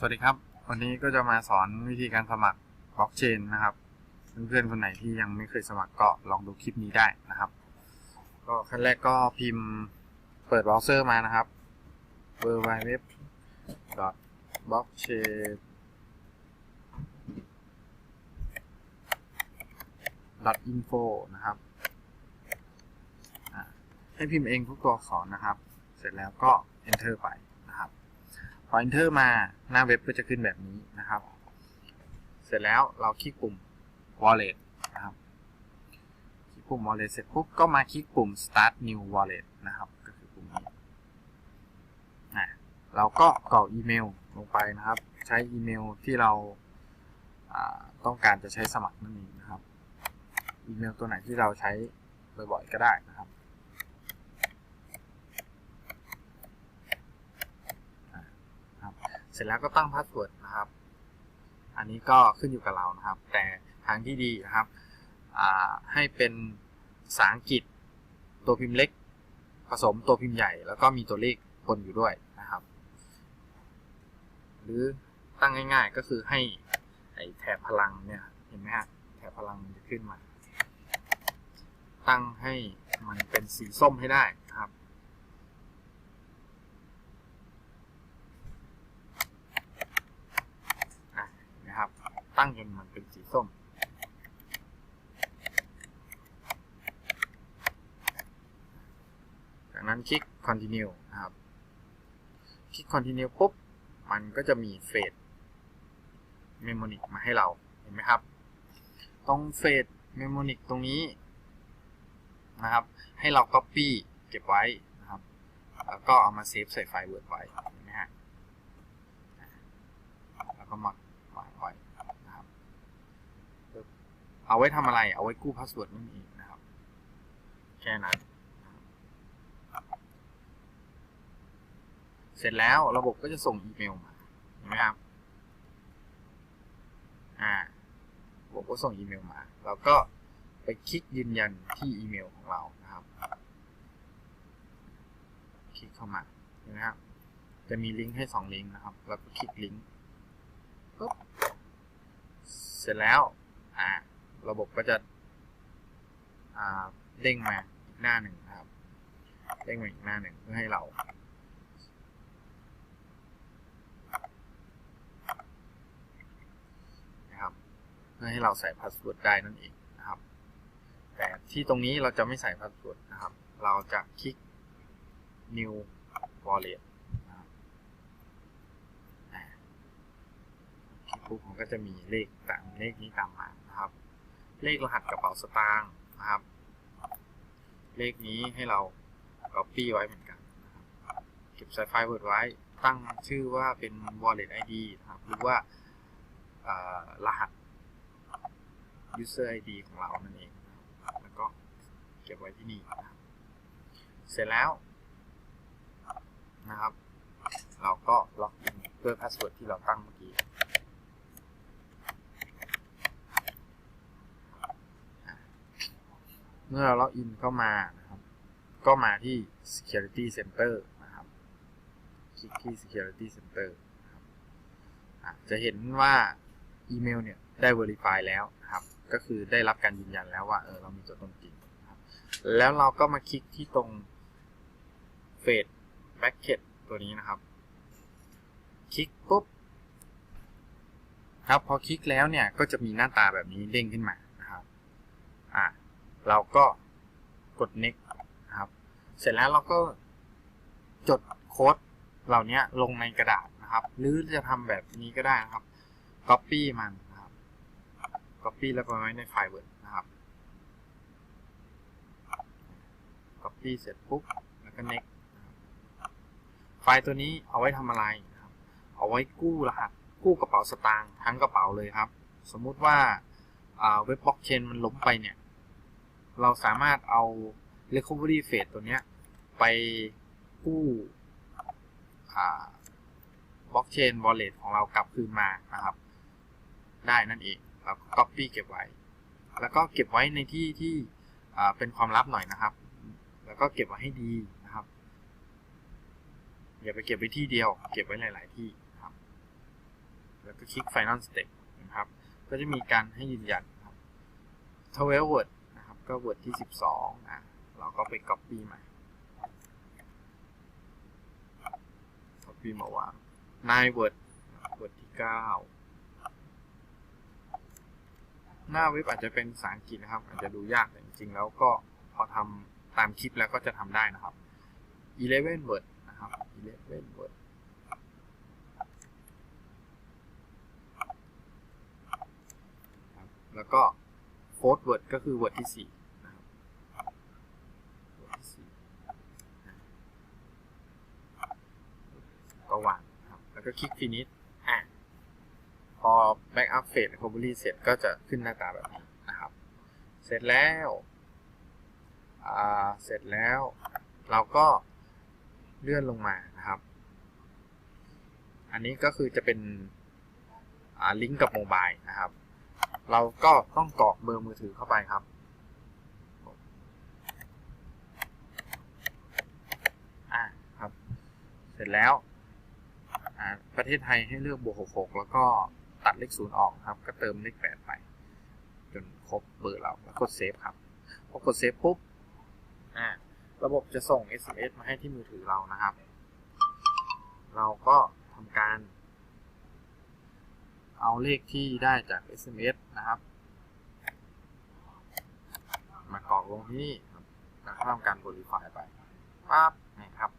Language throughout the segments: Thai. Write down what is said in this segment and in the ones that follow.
สวัสดีครับ วันนี้ก็จะมาสอนวิธีการสมัครบล็อกเชนนะครับ เพื่อนๆคนไหนที่ยังไม่เคยสมัครก็ลองดูคลิปนี้ได้นะครับ ก็ขั้นแรกก็พิมพ์เปิดเบราว์เซอร์มานะครับ w w w b l o c k c h a i n info นะครับ ให้พิมพ์เองทุกตัวอักษรนะครับ เสร็จแล้วก็ enter ไป นะครับพอ enter มาหน้าเว็บก็จะขึ้นแบบนี้นะครับ เสร็จแล้วเราคลิกปุ่ม wallet นะครับ คลิกปุ่ม wallet เสร็จปุ๊บก็มาคลิกปุ่ม start new wallet นะครับ ก็คือปุ่มนี้นะเราก็กรอกอีเมลลงไปนะครับ ใช้อีเมลที่เราต้องการจะใช้สมัครนั่นเองนะครับ อีเมลตัวไหนที่เราใช้บ่อยๆก็ได้นะครับ เสร็จแล้วก็ตั้งพาสเวิร์ดนะครับ อันนี้ก็ขึ้นอยู่กับเรานะครับ แต่ทางที่ดีนะครับ ให้เป็นภาษาอังกฤษตัวพิมพ์เล็ก ผสมตัวพิมพ์ใหญ่ แล้วก็มีตัวเลขปนอยู่ด้วยนะครับ หรือตั้งง่าย ๆก็คือให้ไอแถบพลังเนี่ยเห็นไหมฮะแถบพลังมันจะขึ้นมา ตั้งให้มันเป็นสีส้มให้ได้นะครับ ตั้งจนมันเป็นสีส้ม จากนั้นคลิก continue นะครับ คลิก continue ปุ๊บ มันก็จะมีเฟสเมมโมนิกมาให้เรา เห็นไหมครับ ตรงเฟสเมมโมนิกตรงนี้นะครับ ให้เรา copy เก็บไว้นะครับ แล้วก็เอามาเซฟใส่ไฟล์ Word ไว้ เห็นไหมฮะ แล้วก็มาวางไว้นะครับ เอาไว้ทำอะไร เอาไว้กู้พาสเวิร์ดนั่นเองนะครับ แค่นั้น เสร็จแล้วระบบก็จะส่งอีเมลมาเห็นไหมครับ อ่าระบบก็ส่งอีเมลมาเราก็ไปคลิกยืนยันที่อีเมลของเรานะครับ คลิกเข้ามาเห็นไหมครับ จะมีลิงก์ให้ 2 ลิงก์นะครับเราก็คลิกลิงก์ปุ๊บเสร็จแล้ว อ่า ระบบก็จะเด้งมาอีกหน้าหนึ่งนะครับ เด้งมาอีกหน้าหนึ่งเพื่อให้เราครับเพื่อให้เราใส่พาสเวิร์ดได้นั่นเองนะครับ แต่ที่ตรงนี้เราจะไม่ใส่พาสเวิร์ดนะครับ เราจะคลิก new wallet คลิกปุ๊บมันก็จะมีเลขต่างเลขนี้ตามมา เลขรหัสกระเป๋าสตางค์นะครับ เลขนี้ให้เรา copy ไว้เหมือนกัน เก็บใส่ไฟล์ Word ไว้ ตั้งชื่อว่าเป็น wallet ID นะครับ หรือว่ารหัส user ID ของเรานั่นเอง แล้วก็เก็บไว้ที่นี่นะเสร็จแล้วนะครับ เราก็ล็อกอินด้วยพาสเวิร์ดที่เราตั้งเมื่อกี้ เมื่อเราล็อกอินเข้ามานะครับ ก็มาที่ security center นะครับ คลิกที่ security center นะครับจะเห็นว่าอีเมลเนี่ยได้ verify แล้วนะครับ ก็คือได้รับการยืนยันแล้วว่าเออเรามีตัวตนจริงนะครับแล้วเราก็มาคลิกที่ตรงเฟดแบ็กเก็ตตัวนี้นะครับ คลิกปุ๊บครับพอคลิกแล้วเนี่ยก็จะมีหน้าตาแบบนี้เด้งขึ้นมา เราก็กด next นะครับ เสร็จแล้วเราก็จดโค้ดเหล่านี้ลงในกระดาษนะครับ หรือจะทำแบบนี้ก็ได้นะครับ copy มันนะครับ copy แล้วก็ไว้ในไฟล์ Word นะครับ copy เสร็จปุ๊บแล้วก็ next ไฟล์ตัวนี้เอาไว้ทำอะไรนะครับ เอาไว้กู้รหัสกู้กระเป๋าสตางค์ทั้งกระเป๋าเลยครับ สมมุติว่าเว็บบล็อกเชนมันล้มไปเนี่ย เราสามารถเอา recovery phase ตัวเนี้ย ไปกู้บล็อกเชน wallet ของเรากลับคืนมานะครับ ได้นั่นเองเราก็ copy เก็บไว้ แล้วก็เก็บไว้ในที่ที่เป็นความลับหน่อยนะครับ แล้วก็เก็บไว้ให้ดีนะครับ อย่าไปเก็บไว้ที่เดียว เก็บไว้หลาย ๆ ที่ครับ แล้วก็คลิก Final Step นะครับ ก็จะมีการให้ยืนยันครับ12 word ก็ word ที่ 12อะเราก็ไป copy มา copy มาวาง9 word word ที่ 9 หน้าเว็บอาจจะเป็นภาษาอังกฤษนะครับ อาจจะดูยากแต่จริงๆ แล้วก็พอทำตามคลิปแล้วก็จะทำได้นะครับ 11 word นะครับ11 word แล้วก็ fourth word ก็คือ word ที่ 4 นะครับ word ที่ 4 ก็วางนะครับ แล้ว ก็คลิก finish อะพอ backup phase recovery เสร็จก็จะขึ้นหน้าตาแบบนี้นะครับ เสร็จแล้วอ่าเสร็จแล้ว เราก็เลื่อนลงมานะครับ อันนี้ก็คือจะเป็นลิงก์กับโมบายนะครับ เราก็ต้องกรอกเบอร์มือถือเข้าไปครับอ่าครับเสร็จแล้ว ประเทศไทยให้เลือกบวก66 แล้วก็ตัดเลขศูนย์ออกครับ ก็เติมเลข8ไป จนครบเบอร์เราแล้วกดเซฟครับ พอกดเซฟปุ๊บอ่าระบบจะส่ง SMS มาให้ที่มือถือเรานะครับ เราก็ทำการ เอาเลขที่ได้จาก SMS นะครับ มากรอกลงที่แล้วก็ทำการ verify ไปปั๊บนะครับ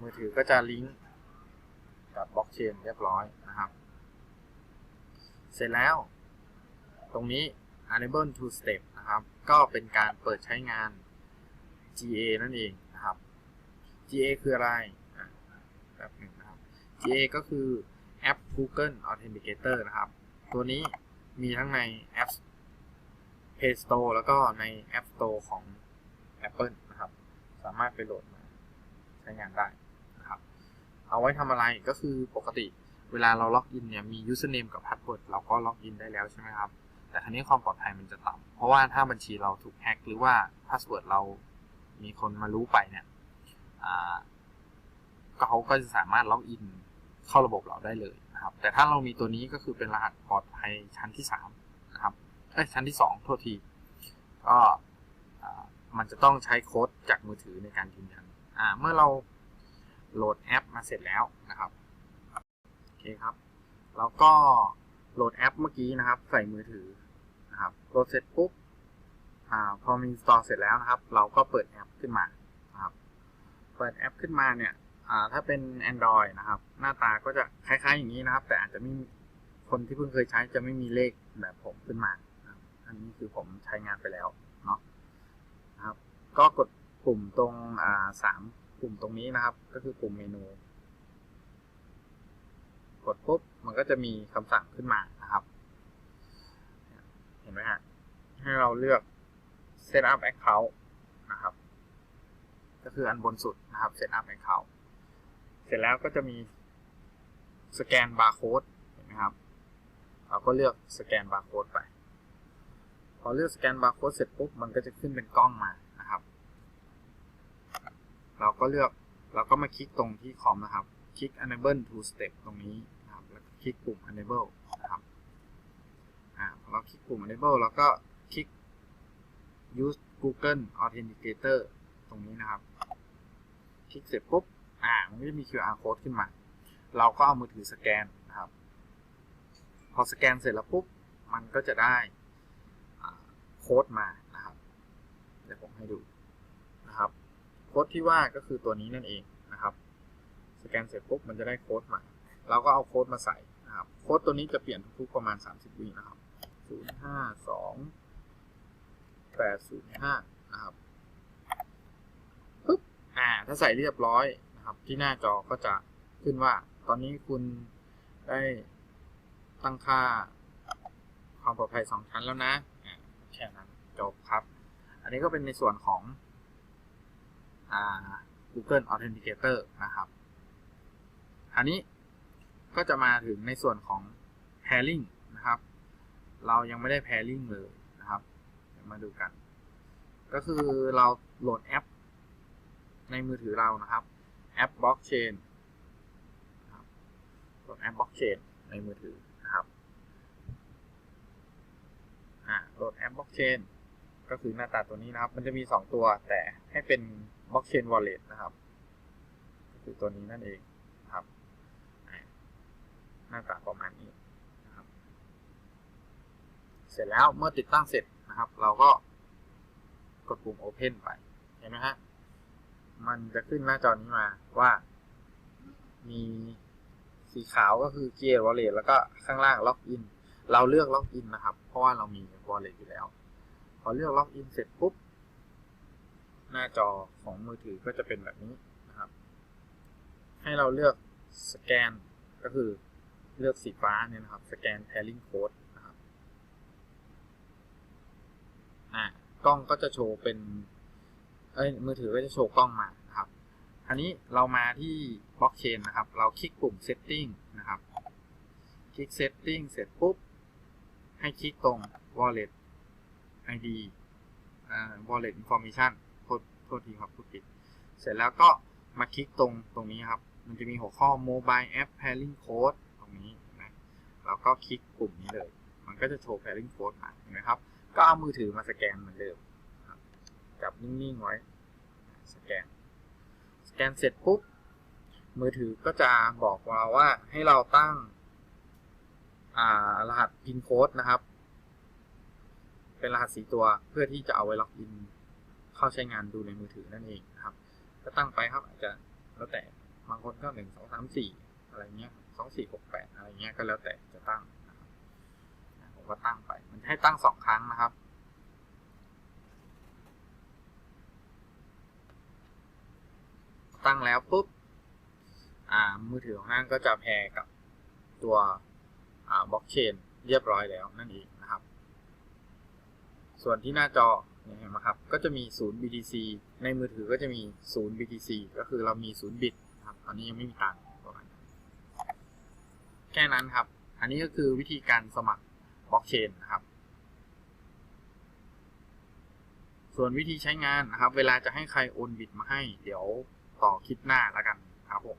มือถือก็จะลิงก์ กับบล็อกเชนเรียบร้อยนะครับ เสร็จแล้ว ตรงนี้ enable to step นะครับ ก็เป็นการเปิดใช้งาน GA นั่นเองนะครับ GA คืออะไรแบบหนึ่งนะครับ GA ก็คือแอป Google Authenticator นะครับ ตัวนี้มีทั้งใน App Play Store แล้วก็ใน App Store ของ Apple นะครับ สามารถไปโหลดมาใช้งานได้ เอาไว้ทำอะไรก็คือปกติเวลาเราล็อกอินเนี่ยมี username กับ password เราก็ล็อกอินได้แล้วใช่ไหมครับ แต่ครั้นี้ความปลอดภัยมันจะต่ำเพราะว่าถ้าบัญชีเราถูกแฮ็กหรือว่า password เรามีคนมารู้ไปเนี่ยก็เขาก็จะสามารถล็อกอินเข้าระบบเราได้เลยนะครับ แต่ถ้าเรามีตัวนี้ก็คือเป็นรหัสปลอดภัยชั้นที่3นะครับเอ้ชั้นที่ 2 โทษที ก็มันจะต้องใช้โค้ดจากมือถือในการยืนยันเมื่อเรา โหลดแอปมาเสร็จแล้วนะครับโอเคครับเราก็โหลดแอปเมื่อกี้นะครับ ใส่มือถือนะครับโหลดเสร็จปุ๊บอพอมี install เสร็จแล้วนะครับ เราก็เปิดแอปขึ้นมานะครับ เปิดแอปขึ้นมาเนี่ยถ้าเป็น Android นะครับ หน้าตาก็จะคล้ายๆอย่างนี้นะครับ แต่อาจจะไม่คนที่เพิ่งเคยใช้จะไม่มีเลขแบบผมขึ้นมาอันนี้คือผมใช้งานไปแล้วเนาะนะครับ ก็กดปุ่มตรงสาม ปุ่มตรงนี้นะครับ ก็คือปุ่มเมนู กดปุ๊บมันก็จะมีคำสั่งขึ้นมานะครับ เห็นไหมฮะให้เราเลือก set up account นะครับ ก็คืออันบนสุดนะครับ set up account เสร็จแล้วก็จะมีสแกนบาร์โค้ดเห็นไหมครับ เราก็เลือกสแกนบาร์โค้ดไป พอเลือกสแกนบาร์โค้ดเสร็จปุ๊บมันก็จะขึ้นเป็นกล้องมา เราก็เลือกเราก็มาคลิกตรงที่คอมนะครับ คลิก enable to step ตรงนี้นะครับ แล้วคลิกปุ่ม enable นะครับอ่าเราคลิกปุ่ม enable แล้วก็คลิก use Google Authenticator ตรงนี้นะครับ คลิกเสร็จปุ๊บ อ่า มันก็จะมี QR code ขึ้นมา เราก็เอามือถือสแกนนะครับ พอสแกนเสร็จแล้วปุ๊บ มันก็จะได้โค้ดมานะครับ เดี๋ยวผมให้ดู โค้ดที่ว่าก็คือตัวนี้นั่นเองนะครับ สแกนเสร็จปุ๊บมันจะได้โค้ดมา เราก็เอาโค้ดมาใส่นะครับ โค้ดตัวนี้จะเปลี่ยนทุกๆประมาณ 30 วินะครับ 052 805 นะครับปึ๊บ อ่า ถ้าใส่เรียบร้อยนะครับ ที่หน้าจอก็จะขึ้นว่า ตอนนี้คุณได้ตั้งค่าความปลอดภัย 2 ชั้นแล้วนะแค่นั้นจบครับ อันนี้ก็เป็นในส่วนของ Google Authenticator นะครับอันนี้ก็จะมาถึงในส่วนของ pairing นะครับ เรายังไม่ได้ pairing เลยนะครับเดี๋ยวมาดูกัน ก็คือเราโหลดแอป ในมือถือเรานะครับ แอป blockchain โหลดแอป blockchain ในมือถือนะครับอ่าโหลดแอปบล็อกเชนก็คือหน้าตาตัวนี้นะครับ มันจะมี 2 ตัวแต่ให้เป็น บล็อกเชนวอลเล็ตนะครับคือตัวนี้นั่นเองนะครับหน้าตาประมาณนี้นะครับ เสร็จแล้วเมื่อติดตั้งเสร็จนะครับ เราก็กดปุ่ม Open ไป เห็นไหมฮะ มันจะขึ้นหน้าจอนี้มาว่า มีสีขาวก็คือ Create Wallet แล้วก็ข้างล่าง Login เราเลือก Login นะครับ เพราะว่าเรามี Wallet อยู่แล้ว พอเลือก Login เสร็จปุ๊บ หน้าจอของมือถือก็จะเป็นแบบนี้นะครับ ให้เราเลือกสแกนก็คือเลือกสีฟ้าเนี่ยนะครับ สแกน Pairing Code นะครับอ่ากล้องก็จะโชว์เป็นเอ้ยมือถือก็จะโชว์กล้องมานะครับอันนี้เรามาที่บล็อกเชนนะครับ เราคลิกปุ่ม setting นะครับ คลิก setting เสร็จปุ๊บ ให้คลิกตรง wallet id อ่า wallet information ทษทีครับพูดผิด เสร็จแล้วก็มาคลิกตรงตรงนี้ครับ มันจะมีหัวข้อ mobile app pairing code ตรงนี้นะเราก็คลิกปุ่มนี้เลย มันก็จะโชว์ pairing code มาเห็นไหมครับ ก็เอามือถือมาสแกนเหมือนเดิมจับนิ่งๆไว้ สแกน สแกนเสร็จปุ๊บ มือถือก็จะบอกเราว่าให้เราตั้งรหัสพินโค้ดนะครับ เป็นรหัสสีตัวเพื่อที่จะเอาไว้ล็อกอิน เข้าใช้งานดูในมือถือนั่นเองครับ ก็ตั้งไปครับอาจจะแล้วแต่บางคนก็หนึ่งสองสามสี่อะไรเงี้ยสองสี่หกแปดอะไรเงี้ยก็แล้วแต่จะตั้งผมก็ตั้งไป มันให้ตั้งสองครั้งนะครับตั้งแล้วปุ๊บอ่ามือถือของนั่นก็จะแพร์กับตัวอ่าบล็อกเชนเรียบร้อยแล้วนั่นเองนะครับ ส่วนที่หน้าจอ เนี่ยเห็นไหมครับ ก็จะมีศูนย์ BTC ในมือถือก็จะมีศูนย์ BTC ก็คือเรามีศูนย์บิตนะครับ ตอนนี้ยังไม่มีตังค์ประมาณแค่นั้นครับ อันนี้ก็คือวิธีการสมัครบล็อกเชนนะครับ ส่วนวิธีใช้งานนะครับ เวลาจะให้ใครโอนบิตมาให้ เดี๋ยวต่อคลิปหน้าแล้วกันครับผม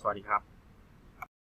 สวัสดีครับ